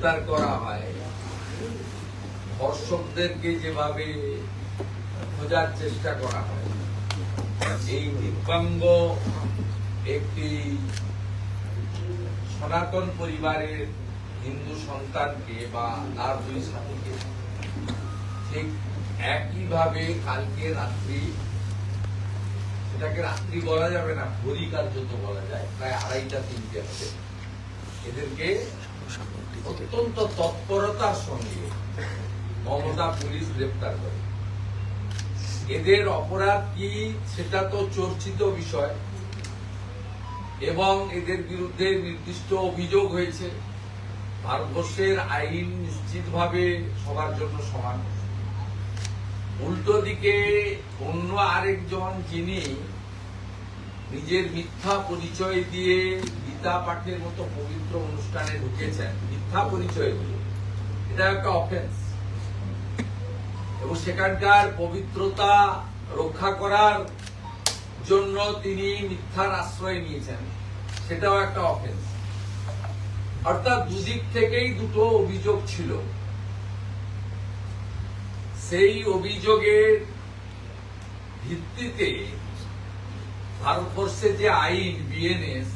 গ্রেপ্তার করা হয়। ধর্ষকদেরকে যেভাবে খোঁজার চেষ্টা করা হয়। এই দিব্যাঙ্গ একটি সনাতন পরিবারের হিন্দু সন্তানকে বা তার দুই সাথীকে ঠিক একইভাবে কালকে রাত্রি, সেটাকে রাত্রি বলা যাবে না ভরি কার্যত বলা যায়, প্রায় আড়াইটা, তিনটে হবে। এদেরকে অত্যন্ত তৎপরতার সঙ্গে মমতা পুলিশ গ্রেপ্তার করে। এদের অপরাধ কি সেটা তো চর্চিত বিষয় এবং এদের বিরুদ্ধে নির্দিষ্ট অভিযোগ হয়েছে। ভারতবর্ষের আইন নিশ্চিতভাবে সবার জন্য সমান। উল্টো দিকে অন্য আরেকজন যিনি নিজের মিথ্যা পরিচয় দিয়ে গীতা পাঠের মতো পবিত্র অনুষ্ঠানে ঢুকেছেন। মিথ্যা পরিচয় দিয়ে। এটা একটা অফেন্স এবং সেখানকার পবিত্রতা রক্ষা করার জন্য তিনি মিথ্যার আশ্রয় নিয়েছেন। সেটাও একটা অফেন্স অর্থাৎ দুদিক থেকেই দুটো অভিযোগ ছিল। সেই অভিযোগের ভিত্তিতে ভারতবর্ষের যে আইন, বিএনএস,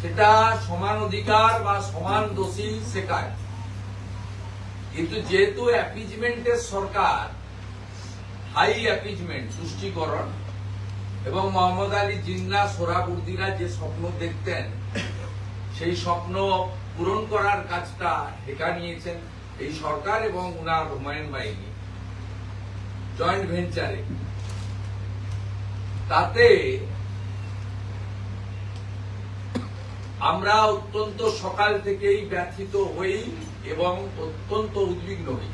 সেটা সমান অধিকার বা সমান দোষী শেখায় কিন্তু যেহেতু অ্যাপিজমেন্টের সরকার হাই অ্যাপিজমেন্ট তুষ্টিকরণ এবং মোহাম্মদ আলী জিন্না সোরাবুর্দিরা যে স্বপ্ন দেখতেন, সেই স্বপ্ন পূরণ করার কাজটা ঢেকা নিয়েছেন এই সরকার এবং উনার হুমায়ুন বাহিনী। জয়েন্ট ভেঞ্চারে। তাতে আমরা অত্যন্ত সকাল থেকেই ব্যথিত হই এবং অত্যন্ত উদ্বিগ্ন হই।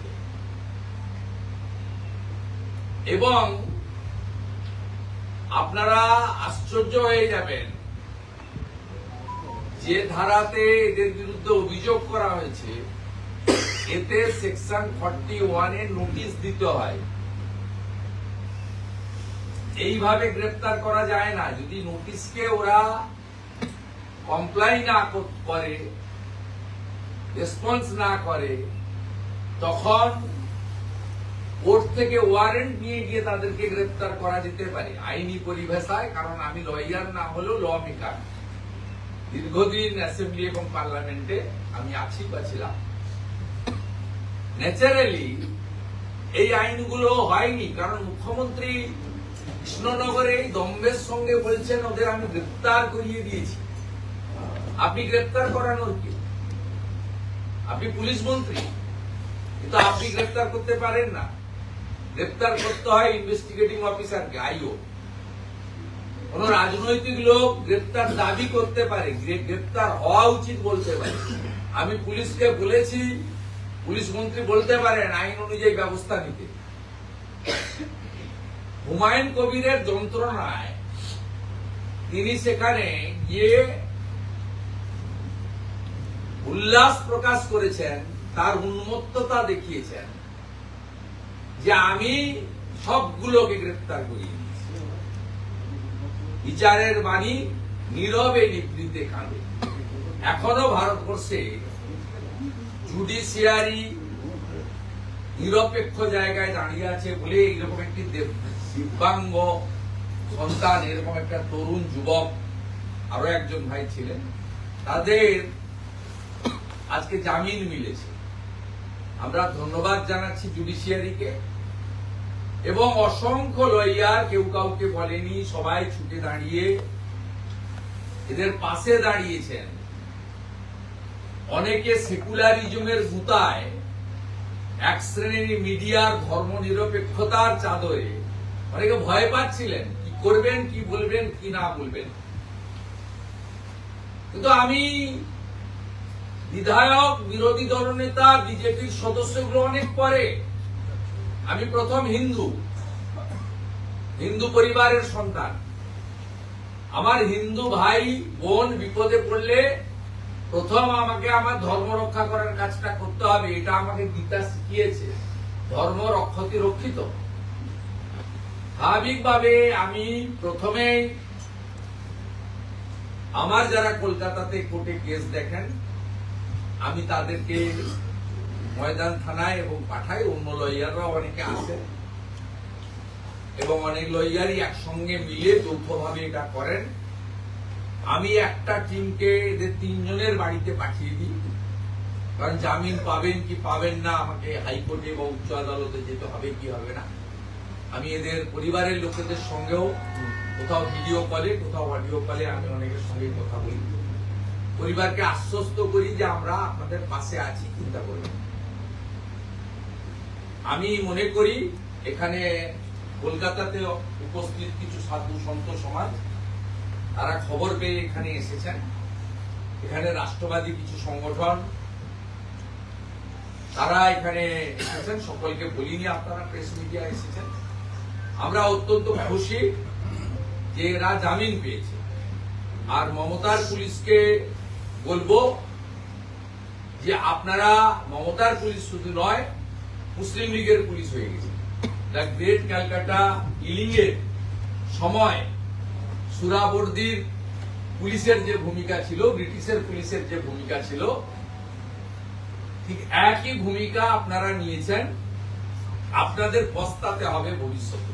এবং আপনারা আশ্চর্য হয়ে যাবেন যে ধারাতে এদের বিরুদ্ধে অভিযোগ করা হয়েছে, এতে সেকশন ফর্টি ওয়ানের নোটিশ দিতে হয়। এইভাবে গ্রেপ্তার করা যায় না। যদি নোটিশকে ওরা কমপ্লাই না করে রেসপন্স না করে, তখন কোর্ট থেকে ওয়ারেন্ট নিয়ে গিয়ে তাদেরকে গ্রেপ্তার করা যেতে পারে। আইনি পরিভাষায়, কারণ আমি লয়ার না হলেও ল মেকার দীর্ঘদিন অ্যাসেম্বলি এবং পার্লামেন্টে আমি আছি বা ছিলাম। ন্যাচারালি এই আইনগুলো হয়নি, কারণ মুখ্যমন্ত্রী কৃষ্ণনগরে দম্বের সঙ্গে বলছেন, ওদের আমি গ্রেপ্তার করিয়ে দিয়েছি। আপনি গ্রেপ্তার করানোর কি? আপনি পুলিশ মন্ত্রী, কিন্তু আপনি গ্রেপ্তার করতে পারেন না। গ্রেপ্তার করতে হয় ইনভেস্টিগেটিং অফিসারকে, আইও। কোন রাজনৈতিক লোক গ্রেপ্তার দাবি করতে পারে, গ্রে- গ্রেপ্তার হওয়া উচিত বলতে পারে। আমি পুলিশকে বলেছি, পুলিশ মন্ত্রী বলতে পারেন আইন অনুযায়ী ব্যবস্থা নিতে। হুমায়ুন কবিরের যন্ত্রণায় তিনি সেখানে গিয়ে উল্লাস প্রকাশ করেছেন, তার উন্মত্ততা দেখিয়েছেন যে আমি সবগুলোকে গ্রেপ্তার দিয়েছি। বিচারের বাণী নীরবে নিবৃতে কাঁদে। এখনও ভারতবর্ষে জুডিশিয়ারি নিরপেক্ষ জায়গায় দাঁড়িয়ে আছে বলে এরকম একটি দেব- দিব্যাঙ্গ সন্তান, এরকম একটা তরুণ যুবক আরও একজন ভাই ছিলেন। তাদের আজকে জামিন মিলেছে। আমরা ধন্যবাদ জানাচ্ছি জুডিশিয়ারিকে এবং অসংখ্য লয়ার কেউ কাউকে বলেনি, সবাই ছুটে দাঁড়িয়ে এদের পাশে দাঁড়িয়েছেন। অনেকে সেকুলারিজমের গুতায়, এক শ্রেণির মিডিয়ার ধর্ম নিরপেক্ষতার চাদরে অনেকে ভয় পাচ্ছিলেন, কি করবেন, কি বলবেন, কি না বলবেন। কিন্তু আমি বিধায়ক, বিরোধী দলনেতা, বিজেপির সদস্যগুলো অনেক পরে আমি প্রথম হিন্দু হিন্দু পরিবারের সন্তান। আমার হিন্দু ভাই, বোন বিপদে পড়লে প্রথম আমাকে আমার ধর্ম রক্ষা করার কাজটা করতে হবে, এটা আমাকে গীতা শিখিয়েছে। ধর্ম রক্ষতি রক্ষিত। স্বাভাবিকভাবে আমি প্রথমে আমার যারা কলকাতাতে কোর্টে কেস দেখেন, আমি তাদেরকে ময়দান থানায় এবং পাঠাই, অন্য লয়াররাও অনেকে আছে। এবং অনেক লয়ারই একসঙ্গে মিলে যৌথভাবে এটা করেন। আমি একটা টিমকে এদের তিনজনের বাড়িতে পাঠিয়ে দিই। কারণ জামিন পাবেন কি পাবেন না, আমাকে হাইকোর্টে বা উচ্চ আদালতে যেতে হবে কি হবে না। আমি এদের পরিবারের লোকেদের সঙ্গেও কোথাও ভিডিও কলে কোথাও অডিও কলে আমি অনেকের সঙ্গে কথা বলি। পরিবারকে আশ্বস্ত করি যে আমরা আপনাদের পাশে আছি, চিন্তা করবেন আমি মনে করি এখানে কলকাতাতে উপস্থিত কিছু সাধু সন্ত সমাজ, তারা খবর পেয়ে এখানে এসেছেন। এখানে রাষ্ট্রবাদী কিছু সংগঠন, তারা এখানে এসেছেন। সকলকে বলিনি, আপনারা প্রেস মিডিয়া এসেছেন। আমরা অত্যন্ত খুশি যে এরা জামিন পেয়েছে। আর মমতার পুলিশকে বলব যে আপনারা মমতার পুলিশ শুধু নয়, মুসলিম লীগের পুলিশ হয়ে গেছে। দ্য গ্রেট ক্যালকাটা ইলিং এর সময় সুরাবর্দির পুলিশের যে ভূমিকা ছিল, ব্রিটিশের পুলিশের যে ভূমিকা ছিল, ঠিক একই ভূমিকা আপনারা নিয়েছেন। আপনাদের পস্তাতে হবে ভবিষ্যতে।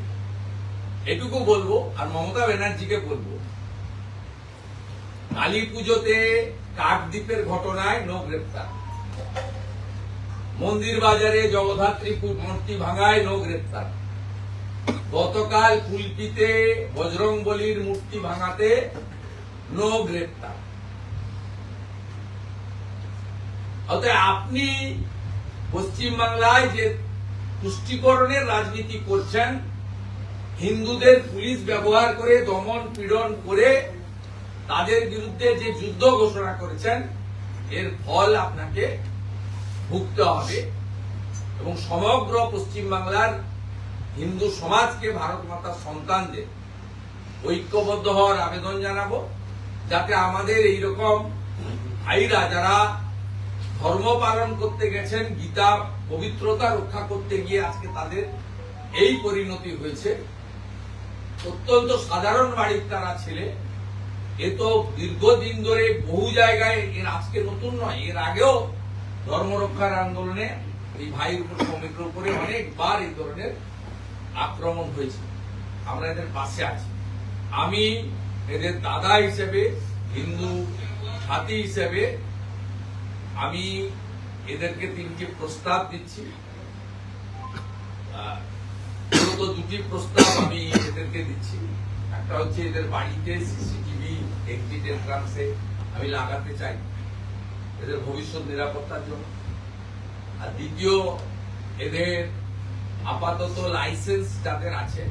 এটুকু বলব, আর মমতা ব্যানার্জিকে বলব। কালী পুজোতে কাকদ্বীপের ঘটনায় নো গ্রেপ্তার। মন্দির বাজারে জগদ্ধাত্রী পু- মূর্তি ভাঙায় নো গ্রেপ্তার। গতকাল কুলপিতে বজরং বলির মূর্তি ভাঙাতে নো গ্রেপ্তার। অতএব আপনি পশ্চিমবাংলায় যে তুষ্টিকরণের রাজনীতি করছেন হিন্দুদের পুলিশ ব্যবহার করে দমন পীড়ন করে তাদের বিরুদ্ধে যে যুদ্ধ ঘোষণা করেছেন, এর ফল আপনাকে ভুগতে হবে এবং সমগ্র পশ্চিমবাংলার হিন্দু সমাজকে ভারত মাতার সন্তানদের ঐক্যবদ্ধ হওয়ার আবেদন জানাব, যাতে আমাদের এইরকম ভাইরা যারা ধর্ম পালন করতে গেছেন, গীতা, পবিত্রতা রক্ষা করতে গিয়ে আজকে তাদের এই পরিণতি হয়েছে। অত্যন্ত সাধারণ বাড়ির তারা ছেলে। এ তো দীর্ঘদিন ধরে বহু জায়গায় এর আজকে নতুন নয়, এর আগেও ধর্ম রক্ষার আন্দোলনে এই ভাইয়ের উপর শ্রমিকের উপরে অনেকবার এই ধরনের আক্রমণ হয়েছে। আমরা এদের পাশে আছি। আমি এদের দাদা হিসেবে, হিন্দু সাথী হিসেবে আমি এদেরকে তিনটি প্রস্তাব দিচ্ছি। মূলত দুটি প্রস্তাব আমি এদেরকে দিচ্ছি। একটা হচ্ছে এদের বাড়িতে সিসিটিভি এক্সিট এন্ট্রান্সে আমি লাগাতে চাই। এদের ভবিষ্যৎ নিরাপত্তার জন্য। আর দ্বিতীয়, এদের আপাতত লাইসেন্স যাদের আছে,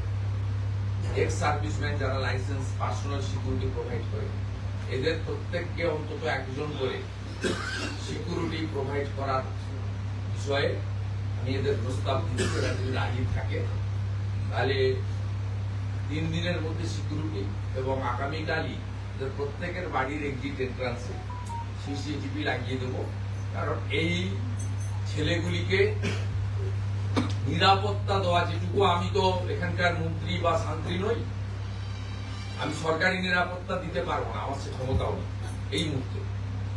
এক্স সার্ভিসম্যান যারা লাইসেন্স, পার্সোনাল সিকিউরিটি প্রোভাইড করে, এদের প্রত্যেককে অন্তত একজন করে সিকিউরিটি প্রোভাইড করার বিষয়ে আমি এদের প্রস্তাব যদি রাজি থাকে তাহলে তিন দিনের মধ্যে সিকিউরিটি এবং আগামীকালই প্রত্যেকের বাড়ির এক্সিট এন্ট্রান্সে সিসিটিভি লাগিয়ে দেবো। কারণ এই ছেলেগুলিকে নিরাপত্তা দেওয়া যেটুকু, আমি তো এখানকার মন্ত্রী বা শান্তি নই। আমি সরকারি নিরাপত্তা দিতে পারব না, আমার সে ক্ষমতাও নেই এই মুহূর্তে।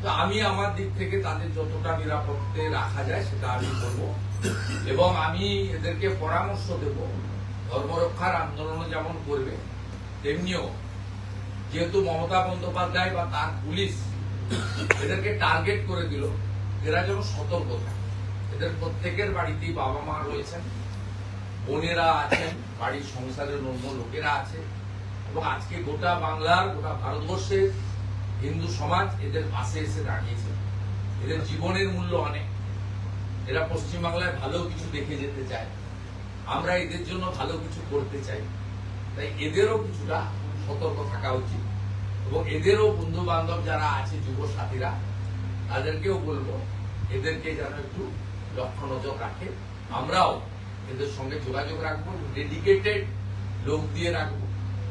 তো আমি আমার দিক থেকে তাদের যতটা নিরাপত্তে রাখা যায় সেটা আমি করব। এবং আমি এদেরকে পরামর্শ দেব ধর্মরক্ষার আন্দোলন যেমন করবে, তেমনিও যেহেতু মমতা বন্দ্যোপাধ্যায় বা তার পুলিশ এদেরকে টার্গেট করে দিল, এরা যেন সতর্ক থাকে। এদের প্রত্যেকের বাড়িতেই বাবা মা রয়েছেন, বোনেরা আছেন, বাড়ির সংসারের অন্য লোকেরা আছে, এবং আজকে গোটা বাংলার, গোটা ভারতবর্ষের হিন্দু সমাজ এদের পাশে এসে দাঁড়িয়েছে। এদের জীবনের মূল্য অনেক। এরা পশ্চিমবাংলায় ভালো কিছু দেখে যেতে চায়। আমরা এদের জন্য ভালো কিছু করতে চাই। তাই এদেরও কিছুটা সতর্ক থাকা উচিত। এবং এদেরও বন্ধু বান্ধব যারা আছে, যুব সাথীরা, তাদেরকেও বলব, এদেরকে যেন একটু লক্ষ্য নজর রাখে। আমরাও এদের সঙ্গে যোগাযোগ রাখব ডেডিকেটেড লোক দিয়ে রাখব,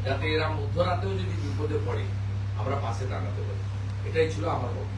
যাতে এরা মধ্যরাতেও যদি বিপদে পড়ে, আমরা পাশে দাঁড়াতে পারি। এটাই ছিল আমার বক্তব্য।